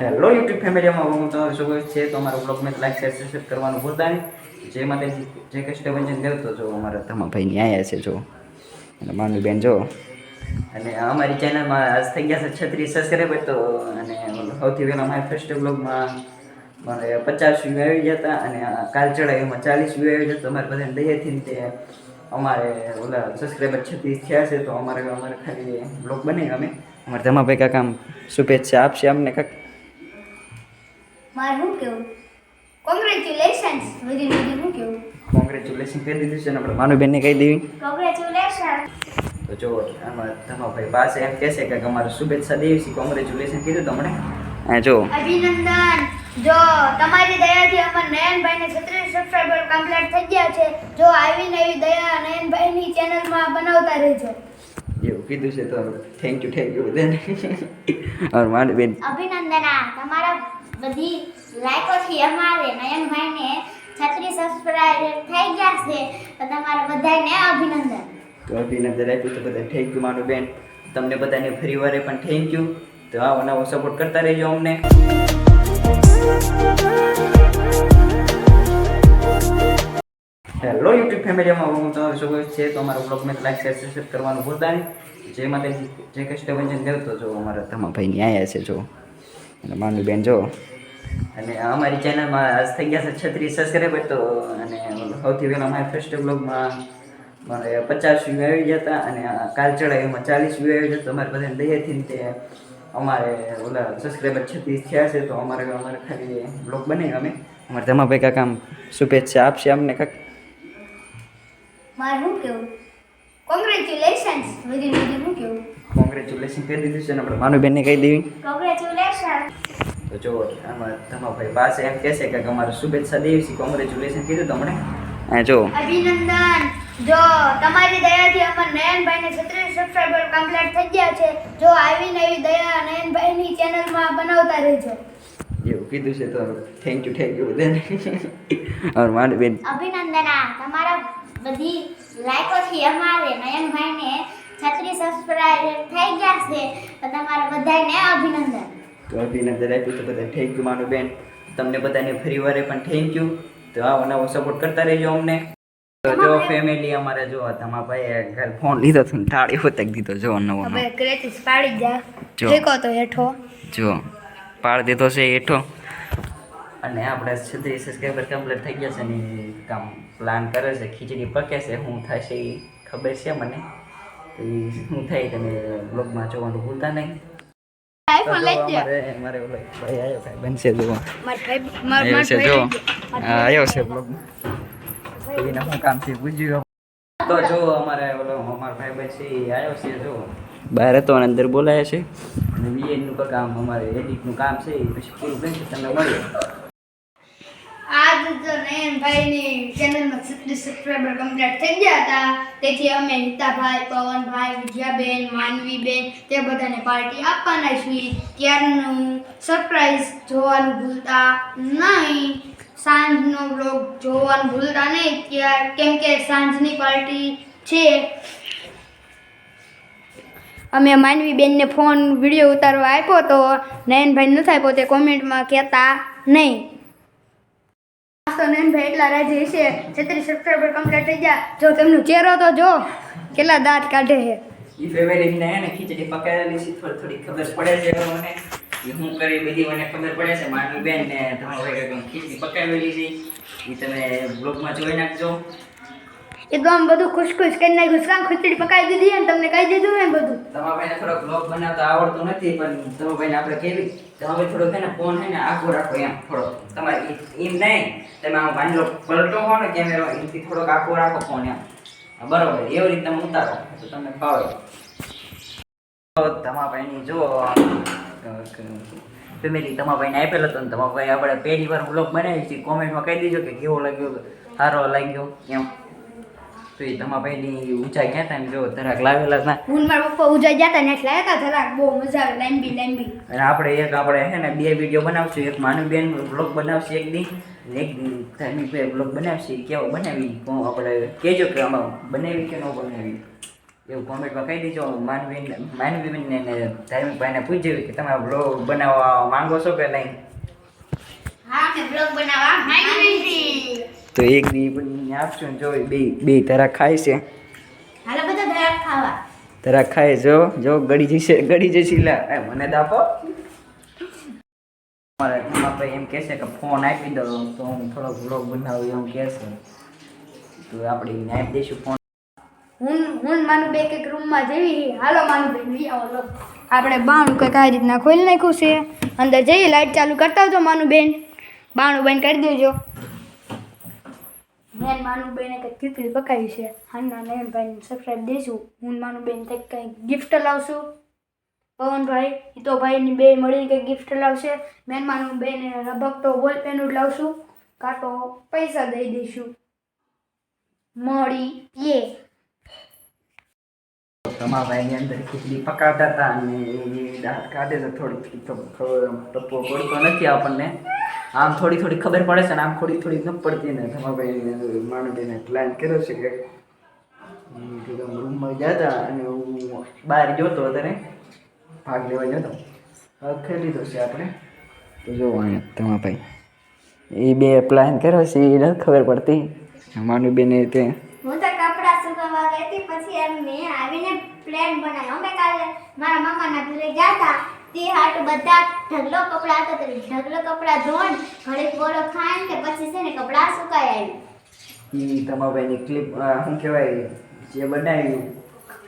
Hello YouTube ફેમિલીમાં હું તમારું સ્વાગત છે. તો અમારા બ્લોગને લાઈક શેર સબસ્ક્રાઈબ કરવાનું ભૂલતા નહીં. જે માટે જે કષ્ટભંજન કરતો જો અમારા ધમાભાઈ આવ્યા છે, જો. અને મામી બેન જો. અને અમારી ચેનલમાં આજ થઈ ગયા છે છત્રીસ સબસ્ક્રાઈબર તો, અને સૌથી પહેલાં મારા ફર્સ્ટ બ્લોગમાં મારે પચાસ વ્યૂ આવી ગયા હતા, અને કાલ કાલ ચડાવીમાં ચાલીસ વ્યૂ આવી ગયા તો અમારે બધાને દહેથી તે અમારે ઓલા સબસ્ક્રાઈબર છત્રીસ થયા છે, તો અમારે અમારે ખાલી બ્લોગ બને અમે. અમારે ધમાભાઈ કાકા આમ શુભેચ્છા આપશે અમને કાંક. મારે શું કેવું કોંગ્રેચ્યુલેશન્સ વધી વધી શું કેવું કોંગ્રેચ્યુલેશન કરી દીધું છે ને આપણે માનુબેનને કહી દેવી કોંગ્રેચ્યુલેશન તો જો આમાં ભાઈ પાસે એમ કહેશે કે અમારે શુભેચ્છા દેવી છે કોંગ્રેચ્યુલેશન કીધું તમને હા જો. અભિનંદન. જો તમારી દયાથી અમાર નયનભાઈને છત્રીસ સબસ્ક્રાઈબર કમ્પ્લીટ થઈ ગયા છે. જો આવી નવી દયા નયનભાઈની ચેનલમાં બનાવતા રહેજો. એવું કીધું છે તો થેન્ક યુ થેન્ક યુ બધાને. અભિનંદના તમારા બધી લાઈકોથી અમારે નયનભાઈને છત્રીસ સબસ્ક્રાઈબર થઈ ગયા છે, તો તમારા બધાને અભિનંદન. તો અભિનંદન આપ્યું તો બધા થેન્ક યુ માનુબેન તમને બધાને ફરી વારે પણ થેન્ક યુ તો આવો નવો સપોર્ટ કરતા રહેજો અમને. હેલો યુટ્યુબ ફેમિલીમાં હું તમારું સ્વાગત છે. તો અમારા બ્લોગને લાઈક શેર સબસ્ક્રાઈબ કરવાનું ભૂલતા નહીં. જે માટે જે કષ્ટભંજન દેવતો જો અમારા ધમાભાઈ આવ્યા છે, જો. અને માનુબેન જો. અને અમારી ચેનલમાં આજ થઈ ગયા છે છત્રીસ સબસ્ક્રાઈબર તો અને સૌથી પહેલાં મારા ફર્સ્ટ બ્લોગમાં મારે પચાસ વ્યૂ આવી ગયા હતા અને કાલ ચડાય એમાં ચાલીસ વ્યૂ આવી ગયા તો અમારે બધાને દયાથી તે અમારે ઓલા સબસ્ક્રાઈબર છત્રીસ થયા છે તો અમારે અમારે ખાલી બ્લોગ બને અમે. અમારે ધમાભાઈ કાકા આમ શુભેચ્છા આપશે અમને કાંક. મારે શું કેવું? કોંગ્રેચ્યુલેશન્સ વધી વધી શું કેવું? કોંગ્રેચ્યુલેશન કરી દીધું છે ને આપણે માનુબેનને કહી દેવી. કોંગ્રેચ્યુલેશન તો જો આમાં ધમાભાઈ પાસે એમ કહેશે કે અમારે શુભેચ્છા દેવી છે કોંગ્રેચ્યુલેશન કીધું તમને. હા જો અભિનંદન. જો તમારી દયાથી અમાર નયનભાઈને છત્રીસ સબસ્ક્રાઈબર કમ્પ્લીટ થઈ ગયા છે. જો આવી નવી દયા નયનભાઈની ચેનલમાં બનાવતા રહેજો. એવું કીધું છે તો થેન્ક યુ થેન્ક યુ બધાને. और માનુબેન. અભિનંદન તમારા બધી લાઈકોથી અમારે નયનભાઈને છત્રીસ સબસ્ક્રાઇબર થઈ ગયા છે. તો તમારા બધાને અભિનંદન. તો અભિનંદન આપ્યું તો બધા થેન્ક યુ માનુબેન તમને બધાને ફરી વારે પણ થેન્ક યુ તો આવો નવો સપોર્ટ કરતા રહેજો અમને. તો જો ફેમિલી અમારે જો ધમાભાઈએ ઘર ફોન લીધો છે ને ટાળી હોતક દીધો જો નવો નવો. ક્રેચિસ પાડી જા જો. ફેંકો તો હેઠો. જો પાડ દીધો છે હેઠો. અને આપણે છત્રીસ સબસ્ક્રાઈબર કમ્પ્લીટ થઈ ગયા છે ને કામ પ્લાન કરે છે ખીચડી પકે છે શું થશે એ ખબર છે મને? તો એ શું થાય તમે બ્લોગમાં જોવાનું ભૂલતા નહીં. તો જો જા અમારે ઓલો ભાઈ આવ્યો ભાઈ બનશે જો માર ભાઈ આવ્યો છે જો. આવ્યો છે બ્લોગમાં એના શું કામ પૂછ્યું? તો જો અમારે ઓલો અમારો ભાઈ ભાઈ છે એ આવ્યો છે જો. બહાર હતો અને અંદર બોલાયા છે. પણ કામ અમારે એડિટનું કામ છે એ પછી પૂરું કરી તમને મળ્યું આજ તો નયનભાઈની ચેનલમાં છત્રીસ સબસ્ક્રાઈબર કમ્પ્લીટ થઈ ગયા હતા. તેથી અમે નીતાભાઈ પવનભાઈ, વિજયાબેન, માનવીબેન, તે બધાને પાર્ટી આપવાના છીએ. ત્યારનું સરપ્રાઈઝ જોવાનું ભૂલતા નહીં. સાંજનો બ્લોગ જોવાનું ભૂલતા નહીં. ત્યાર કેમ કે સાંજની પાર્ટી છે. અમે માનવીબેનને ફોન વીડિયો ઉતારવા આપ્યો તો નયનભાઈ નથી આપ્યો તે કોમેન્ટમાં કહેતા નહીં. તો નયનભાઈ એટલા રાજી છે છત્રીસ સબસ્ક્રાઈબર કમ્પ્લીટ થઈ ગયા. જો તેમનો ચહેરો તો જો કેટલા દાંત કાઢે છે. એ ફેવરેટ ને ખીચડી પકાવેલી છે. થોડી થોડી ખબર પડે છે મને. એ હું કરી બધી મને ખબર પડે છે. મારી બેન ને તમારા ખીચડી પકાવેલી છે. એ તમે બ્લોગમાં જોઈ નાખજો. એ તો આમ બધું ખુશ ખુશ કરી નાખ્યું. કામ ખીચડી પકાવી દીધી અને તમને કહી દીધું ને બધું. તમારા ભાઈને થોડોક બ્લોગ બનાવતા આવડતું નથી, પણ તમારા ભાઈને આપણે કેવી તમે થોડોક છે ને ફોન છે ને આખો રાખો એમ થોડો તમારે એમ નહીં. તમે આમ બાંધલો પલટો હો ને કેમેરો એમથી થોડોક આખો રાખો ફોન એમ. બરોબર. એવી રીતે ઉતારો. તો તમને ફાવે તમારા ભાઈની જો, ફેમિલી તમારા ભાઈને આપેલો હતો ને તમારા ભાઈ આપણે પહેલી વાર બ્લોગ બનાવી છીએ કોમેન્ટમાં કહી દીજો કે કેવો લાગ્યો. સારો લાગ્યો એમ. તો એ તમારા ભાઈની ઊંચાઈ ગયા ટાઈમ જો ધરાક લાવેલા હતા. હું ને મારા પપ્પા ઉજાઈ જતા ને એટલે હતા બહુ મજા આવે લાંબી લાંબી. અને આપણે એક આપણે હે ને બે વીડિયો બનાવશું. એક માનુબેન બ્લોગ બનાવશે એક દી એક ધાર્મિક ભાઈ બ્લોગ બનાવશે. કેવો બનાવી? કોણ આપણે કહેજો કે આમાં બનાવી કે ન બનાવી. એવું કોમેન્ટમાં કહી દેજો. માનવી માનવીબેનને ને ધાર્મિકભાઈને પૂછ્યું કે તમે બ્લોગ બનાવવા માંગો છો કે નહીં? હા બ્લોગ બનાવવા તો એક દી બંને આપશું જો બે બે તારા ખાય છે. હાલો બધા દયા ખાવા. તારા ખાય જો જો ગળી જશે ગળી જશે લે. મને દાપો. મારા ભાઈ એમ કહેશે કે ફોન આપી દો તો હું થોડોક બ્લોગ બનાવું એવું કહેશે તો આપણે એને આપી દઈશું ફોન. હું હું માનું બે એક રૂમમાં જેવી હાલો માનું બેન વી આવો આપણે બાણું કંઈક આ રીતના ખોલી નાખ્યું છે. અંદર જઈએ લાઈટ ચાલુ કરતા તો માનું બેન. બાણું બંધ કરી દેજો. મેન માનું બેને કંઈક ખીચડી પકાવી છે. હાના નયન ભાઈને સબસ્ક્રાઈબ દઈશું હું માનું બેન કંઈક કંઈક ગિફ્ટ લાવશું. પવનભાઈ હિતોભાઈની બે મળીને કંઈક ગિફ્ટ લાવશે. મેન રબક તો બોલ પેન જ લાવશું. કાં તો પૈસા દઈ દઈશું. મળી એ તમારા ભાઈની અંદર ખીચડી પકાવતા હતા અને એ દાંત કાઢે તો થોડી ટપ્પો પડતો નથી આપણને. આમ થોડી થોડી ખબર પડે છે ને આમ થોડી થોડી ન પડતી ને તમારા ભાઈ માણસને પ્લાન કર્યો છે કે રૂમમાં ગયા હતા અને હું બહાર જોતો અત્યારે. ભાગ લેવા જતો ખાઈ લીધો છે આપણે. તો જો અહીંયા તમારા ભાઈ. એ બે પ્લાન કર્યો છે, એ નથી ખબર પડતી. માનું બેને તે ગઈ પછી એમ મેં આવીને પ્લાન બનાવ્યો. અમે કાલે મારા મામાના ઘરે ગયા હતા. તે હાટ બધા ઢગલો કપડા હતા, તે ઢગલો કપડા ધોન ઘરે બોરો ખાઈ ને પછી છે ને કપડા સુકાઈ આવી ઈ તમારા ભાઈની ક્લિપ શું કહેવાય, જે બનાવ્યું,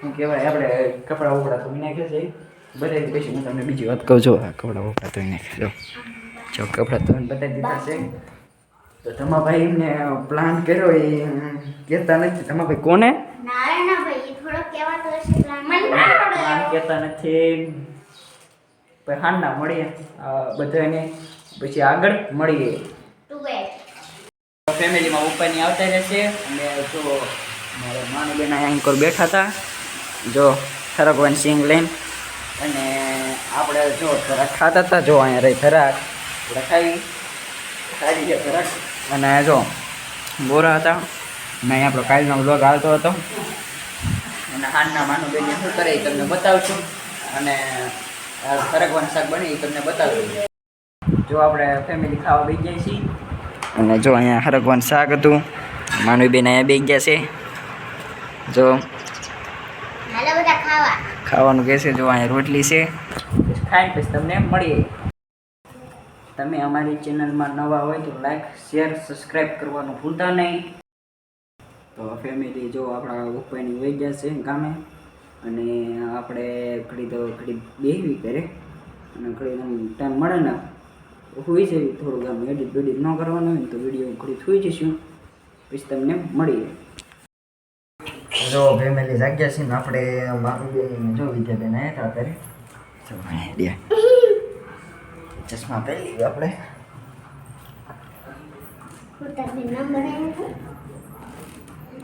શું કહેવાય, આપણે કપડાં ઉપડા ધોઈ નાખે છે બધાય પછી હું તમને બીજી વાત કહું છું આ કપડાં ઉપડા તો નાખે જો. કપડાં ધોઈને બતાવી દીધા છે. તો તમારા એમને પ્લાન કર્યો, એ કહેતા નથી. તમારા ભાઈ કોને નારાયણ ભાઈ થોડો કહેવાતો હશે પ્લાન મને પ્લાન કહેતા નથી. પછી હાંડના મળીએ. બધાને પછી આગળ મળીએ. ફેમિલીમાં ઉપરની આવતા રહેશે. અને જો મારા માનુબેન એન્કર બેઠા હતા. જો થરકવાન સિંગ લઈને. અને આપણે જો થરાક ખાતા હતા. જો અહીંયા રહી થરાક રખાવી ખાઈ. ગયા થરાક અને જો બોરા હતા. અહીંયા આપણો કાલનો બ્લોગ આવતો હતો. અને હાનના બેન શું કરે એ તમને બતાવશું. અને આ શાક બને એ તમને બતાવશું. જો આપણે ફેમિલી ખાવા બેસી જઈએ છીએ. અને જો અહીંયા હરગવાન શાક હતું. માનવીબેન અહીંયા બેસી ગયા છે. જો ખાવાનું કહેશે જો અહીંયા રોટલી છે. ખાઈ પછી તમને મળીએ. તમે અમારી ચેનલમાં નવા હોય તો લાઈક શેર સબસ્ક્રાઈબ કરવાનું ભૂલતા નહીં. તો ફેમિલી જો આપણા ઉપરની વહી ગયા છે ગામે અને આપણે ઘડી તો ઘડી બેહવી કરે અને ઘડી ટાઈમ મળે ને હોઈ છે થોડુંક આમ એડિટ બેડિટ ન કરવાનું હોય ને તો વીડિયો ઘડી થઈ જઈશું. પછી તમને મળીએ. જો ફેમિલી જાગ્યા છે ને આપણે મારું બેન જો વિદ્યાબેન આવ્યા હતા અત્યારે. જો ચશ્મા પહેરી આપણે. નંબર આવ્યો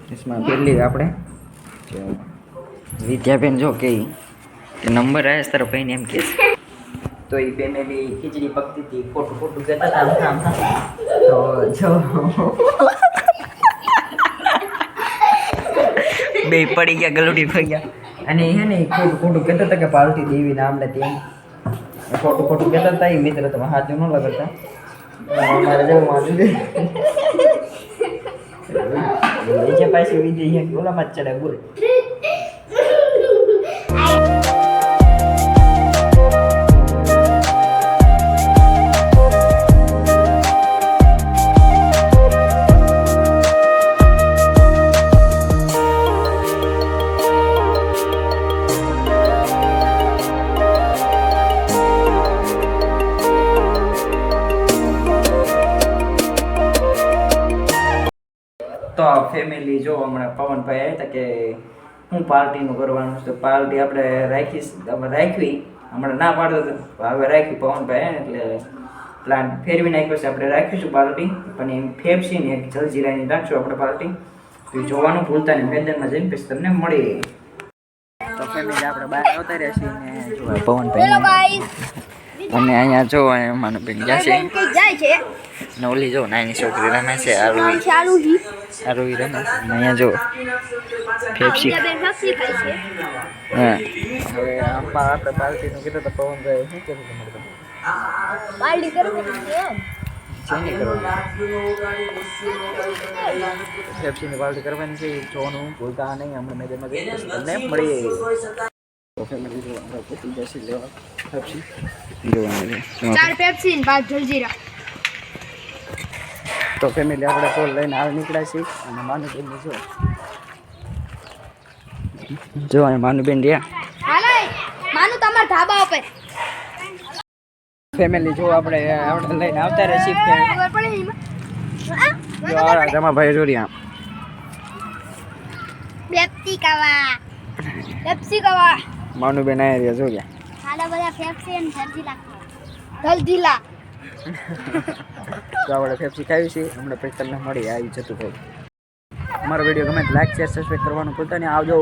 ચશ્મા પહેલી આપણે વિદ્યાબેન જો કે નંબર આવ્યા તારો ભાઈને એમ કે તો એ ફેમિલી ખીચડી પકતી હતી ખોટું ખોટું કહેતા હતા આમ. તો જો બે પડી ગયા ગલુડી પડી ગયા અને હે ને ખોટું ખોટું કહેતા હતા કે પાર્ટી દેવી નામ ને તેમ ખોટું ખોટું કહેતા હતા એ મિત્ર તમે હાથ ન લગાડતા મારે જવું પાસે વિજય ઓલામાં જ ચડે બોલ આ ફેમિલી જો હમણાં પવનભાઈ આવ્યા હતા કે હું પાર્ટીનું કરવાનું છે, તો પાર્ટી આપણે અમે રાખવી. હમણાં ના પાડતો હવે રાખી પવનભાઈ એટલે પ્લાન ફેરવી નાખ્યો છે, આપણે રાખીશું પાર્ટી. પણ એમ ફેરશે ને, એક જલજીરાની રાખશું આપણે પાર્ટી. તો જોવાનું ભૂલતા નહીં, મેદાનમાં જઈને પછી તમને મળી તો ફેમિલી આપણે બહાર આવતા રહ્યા છીએ ને જોવા પવનભાઈ અને અહીંયા જો અહીંયા માનું બેન છે? ને ઓલી જો નાની છોકરી રમે છે આરું ચાલુ હી રમે. છે. અહીંયા જો ફેફસી ફાફસી હા. હવે આમાં આપણે પાર્ટીનું કીધું તો પવનભાઈ શું કીધું તમારે? પાર્ટી કરવાની ફેફસીની કરવાની. છે જોવાનું ભૂલતા નહીં હમણાં મેં તેમાં ગઈ તમને મળીએ. ફેમિલી જો આપણે જશે લેવા ફેફસી જોવાનું ચાર પેપ્સી ને પાંચ જલજીરા. તો ફેમિલી આપણે તો લઈને આવી નીકળ્યા છીએ. અને માનુબેન જો. જો અહીં માનુબેન રહ્યા. માનુ તમારા ધાબા ઉપર. ફેમિલી જો આપણે આપણે લઈને આવતા રહે છીએ ખબર પડે એમાં? હા? જો આ રમાભાઈ જોડ્યા પેપ્સી પેપ્સી માનુબેન આયા રહ્યા જોડ્યા ખાલા બધા પેપ્સી અને જલજીરા જલજીરા તો આપણે ફેફસી ખાવી છે. હમણાં પછી તમને મળી આવી જતું હોય અમારો વીડિયો ગમે લાઈક શેર સબસ્ક્રાઈબ કરવાનું ભૂલતા નહીં. આવજો.